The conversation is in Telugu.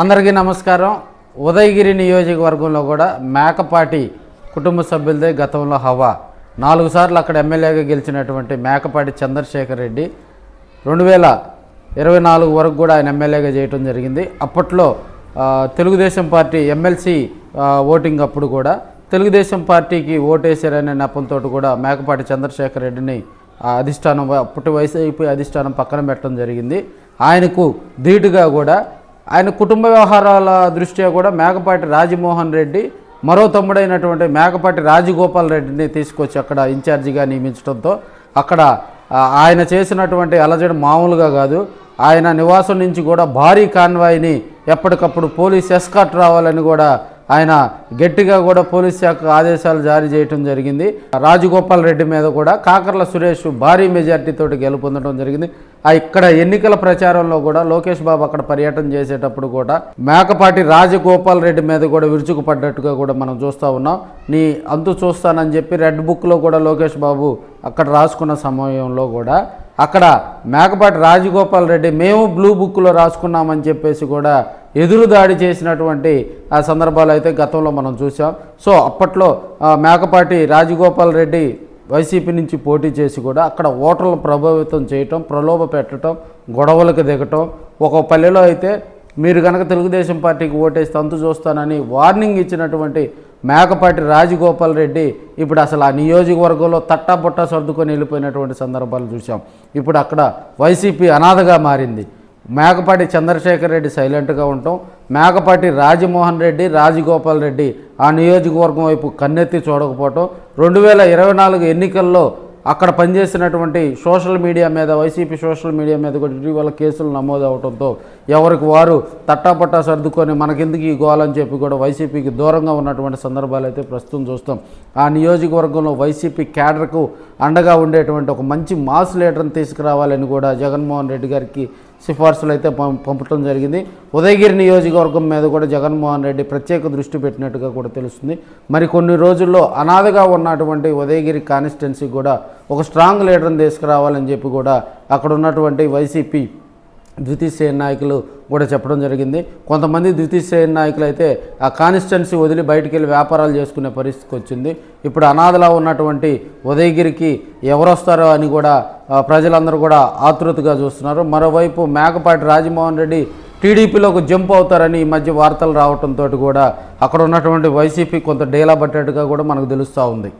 అందరికీ నమస్కారం. ఉదయగిరి నియోజకవర్గంలో కూడా మేకపాటి కుటుంబ సభ్యులదే గతంలో హవా. నాలుగు సార్లు అక్కడ ఎమ్మెల్యేగా గెలిచినటువంటి మేకపాటి చంద్రశేఖర్ రెడ్డి రెండు వేల ఇరవై నాలుగు వరకు కూడా ఆయన ఎమ్మెల్యేగా చేయటం జరిగింది. అప్పట్లో తెలుగుదేశం పార్టీ ఎమ్మెల్సీ ఓటింగ్ అప్పుడు కూడా తెలుగుదేశం పార్టీకి ఓటేశారనే నెపంతో కూడా మేకపాటి చంద్రశేఖర్ రెడ్డిని అధిష్టానం అప్పటి వైసీపీ అధిష్టానం పక్కన పెట్టడం జరిగింది. ఆయనకు ధీటుగా కూడా ఆయన కుటుంబ వ్యవహారాల దృష్ట్యా కూడా మేకపాటి రాజమోహన్ రెడ్డి మరో తమ్ముడైనటువంటి మేకపాటి రాజగోపాల్ రెడ్డిని తీసుకొచ్చి అక్కడ ఇన్ఛార్జిగా నియమించడంతో అక్కడ ఆయన చేసినటువంటి అలజడి మామూలుగా కాదు. ఆయన నివాసం నుంచి కూడా భారీ కాన్వాయ్ని ఎప్పటికప్పుడు పోలీస్ ఎస్కాట్ రావాలని కూడా ఆయన గట్టిగా కూడా పోలీస్ శాఖ ఆదేశాలు జారీ చేయడం జరిగింది. రాజగోపాల్ రెడ్డి మీద కూడా కాకర్ల సురేష్ భారీ మెజార్టీతో గెలుపొందడం జరిగింది. ఆ ఇక్కడ ఎన్నికల ప్రచారంలో కూడా లోకేష్ బాబు అక్కడ పర్యటన చేసేటప్పుడు కూడా మేకపాటి రాజగోపాల్ రెడ్డి మీద కూడా విరుచుకుపడ్డట్టుగా కూడా మనం చూస్తూ ఉన్నాం. నీ అంతు చూస్తానని చెప్పి రెడ్ బుక్లో కూడా లోకేష్ బాబు అక్కడ రాసుకున్న సమయంలో కూడా అక్కడ మేకపాటి రాజగోపాల్ రెడ్డి మేము బ్లూ బుక్లో రాసుకున్నామని చెప్పేసి కూడా ఎదురుదాడి చేసినటువంటి ఆ సందర్భాలు అయితే గతంలో మనం చూసాం. సో అప్పట్లో మేకపాటి రాజగోపాల్ రెడ్డి వైసీపీ నుంచి పోటీ చేసి కూడా అక్కడ ఓటర్లను ప్రభావితం చేయటం ప్రలోభ పెట్టడం గొడవలకు దిగటం ఒక పల్లెలో అయితే మీరు కనుక తెలుగుదేశం పార్టీకి ఓటేస్తే అంతు చూస్తానని వార్నింగ్ ఇచ్చినటువంటి మేకపాటి రాజగోపాల్ రెడ్డి ఇప్పుడు అసలు ఆ నియోజకవర్గంలో తట్టాబుట్టా సర్దుకొని వెళ్ళిపోయినటువంటి సందర్భాలు చూసాం ఇప్పుడు అక్కడ వైసీపీ అనాథగా మారింది. మేకపాటి చంద్రశేఖర్ రెడ్డి సైలెంట్గా ఉండటం మేకపాటి రాజమోహన్ రెడ్డి రాజగోపాల్ రెడ్డి ఆ నియోజకవర్గం వైపు కన్నెత్తి చూడకపోవటం రెండు వేల ఇరవై నాలుగు ఎన్నికల్లో అక్కడ పనిచేసినటువంటి సోషల్ మీడియా మీద వైసీపీ సోషల్ మీడియా మీద కూడా ఇటీవల కేసులు నమోదు అవడంతో ఎవరికి వారు తట్టాపట్టా సర్దుకొని మనకెందుకు ఈ గోలని చెప్పి కూడా వైసీపీకి దూరంగా ఉన్నటువంటి సందర్భాలు అయితే ప్రస్తుతం చూస్తాం. ఆ నియోజకవర్గంలో వైసీపీ క్యాడర్కు అండగా ఉండేటువంటి ఒక మంచి మాస్ లీడర్ని తీసుకురావాలని కూడా జగన్మోహన్ రెడ్డి గారికి సిఫార్సులు అయితే పం- పంపటం జరిగింది. ఉదయగిరి నియోజకవర్గం మీద కూడా జగన్మోహన్ రెడ్డి ప్రత్యేక దృష్టి పెట్టినట్టుగా కూడా తెలుస్తుంది. మరి కొన్ని రోజుల్లో అనాథగా ఉన్నటువంటి ఉదయగిరి కాన్స్టిట్యున్సీ కూడా ఒక స్ట్రాంగ్ లీడర్ని తీసుకురావాలని చెప్పి కూడా అక్కడ ఉన్నటువంటి వైసీపీ ద్వితీయ శ్రేణి నాయకులు కూడా చెప్పడం జరిగింది. కొంతమంది ద్వితీయ శ్రేణి నాయకులు అయితే ఆ కాన్స్టిట్యున్సీ వదిలి బయటికి వెళ్ళి వ్యాపారాలు చేసుకునే పరిస్థితికి వచ్చింది. ఇప్పుడు అనాథలా ఉన్నటువంటి ఉదయగిరికి ఎవరు వస్తారో అని కూడా ప్రజలందరూ కూడా ఆతృతగా చూస్తున్నారు. మరోవైపు మేకపాటి రాజమోహన్ రెడ్డి టీడీపీలోకి జంప్ అవుతారని ఈ మధ్య వార్తలు రావడంతో కూడా అక్కడ ఉన్నటువంటి వైసీపీ కొంత డేలా పట్టేట్టుగా కూడా మనకు తెలుస్తూ ఉంది.